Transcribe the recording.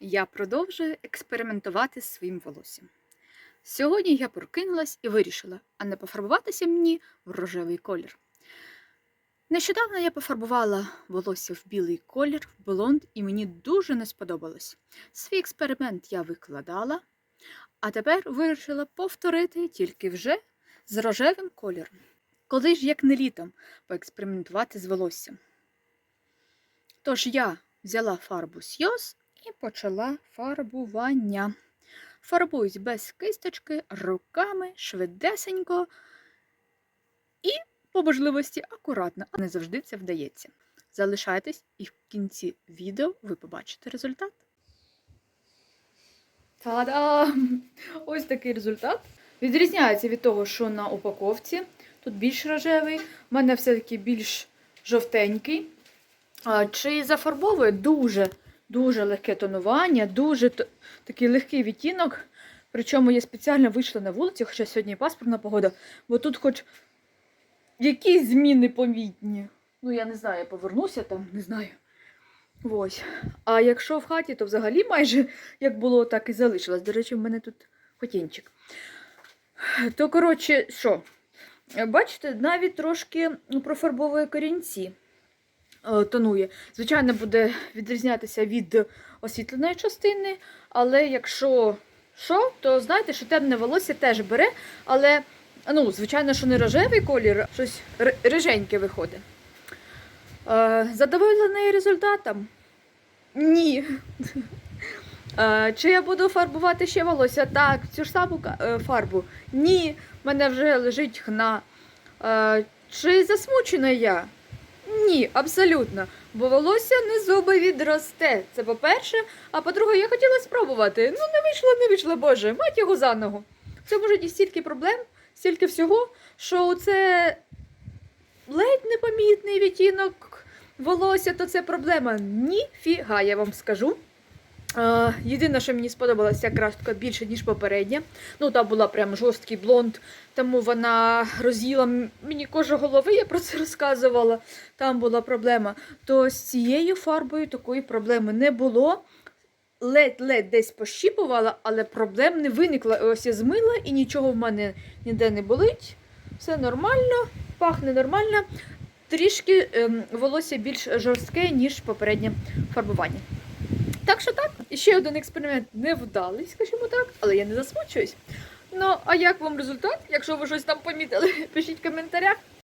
Я продовжую експериментувати з своїм волоссям. Сьогодні я прокинулась і вирішила, а не пофарбуватися мені в рожевий колір. Нещодавно я пофарбувала волосся в білий колір, в блонд, і мені дуже не сподобалось. Свій експеримент я викладала, а тепер вирішила повторити тільки вже з рожевим кольором. Коли ж як не літом поекспериментувати з волоссям. Тож я взяла фарбу Сйоз і почала фарбування. Фарбуюсь без кисточки, руками, швидесенько і, по можливості, акуратно, а не завжди це вдається. Залишайтесь і в кінці відео ви побачите результат. Та-дам! Ось такий результат. Відрізняється від того, що на упаковці. Тут більш рожевий, у мене все-таки більш жовтенький. Чи зафарбовує дуже дуже легке тонування, дуже такий легкий відтінок. Причому я спеціально вийшла на вулицю, хоча сьогодні паспортна погода, бо тут хоч якісь зміни помітні. Ну, я не знаю, я повернуся там, не знаю. Ось. А якщо в хаті, то взагалі майже як було, так і залишилось. До речі, в мене тут хотінчик. То, коротше, що? Бачите, навіть трошки профарбовує корінці тонує. Звичайно, буде відрізнятися від освітленої частини, але якщо що, то знаєте, що темне волосся теж бере, але, ну, звичайно, що не рожевий колір, щось ри- риженьке виходить. Е, Задоволений результатом? Ні. Е, Чи я буду фарбувати ще волосся? Так, цю ж саму е, фарбу. Ні, в мене вже лежить хна. Е, Чи засмучена я? Ні, абсолютно. Бо волосся не зуби відросте. Це по-перше. А по-друге, я хотіла спробувати. Ну, не вийшло, не вийшло, Боже, мать його за ногу. В цьому житті стільки проблем, стільки всього, що це ледь непомітний відтінок волосся, то це проблема. Ніфіга, я вам скажу. Е, єдине, що мені сподобалося, ця крашка більше, ніж попередня. Ну, там була прям жорсткий блонд, тому вона роз'їла мені кожу голови, я про це розказувала. Там була проблема. То з цією фарбою такої проблеми не було. Ледь-ледь десь пощіпувала, але проблем не виникло. Ось я змила і нічого в мене ніде не болить. Все нормально, пахне нормально. Трішки ем, волосся більш жорстке, ніж попереднє фарбування. Так що так, ще один експеримент не вдалий, скажімо так, але я не засмучуюсь. Ну, а як вам результат? Якщо ви щось там помітили, пишіть в коментарях.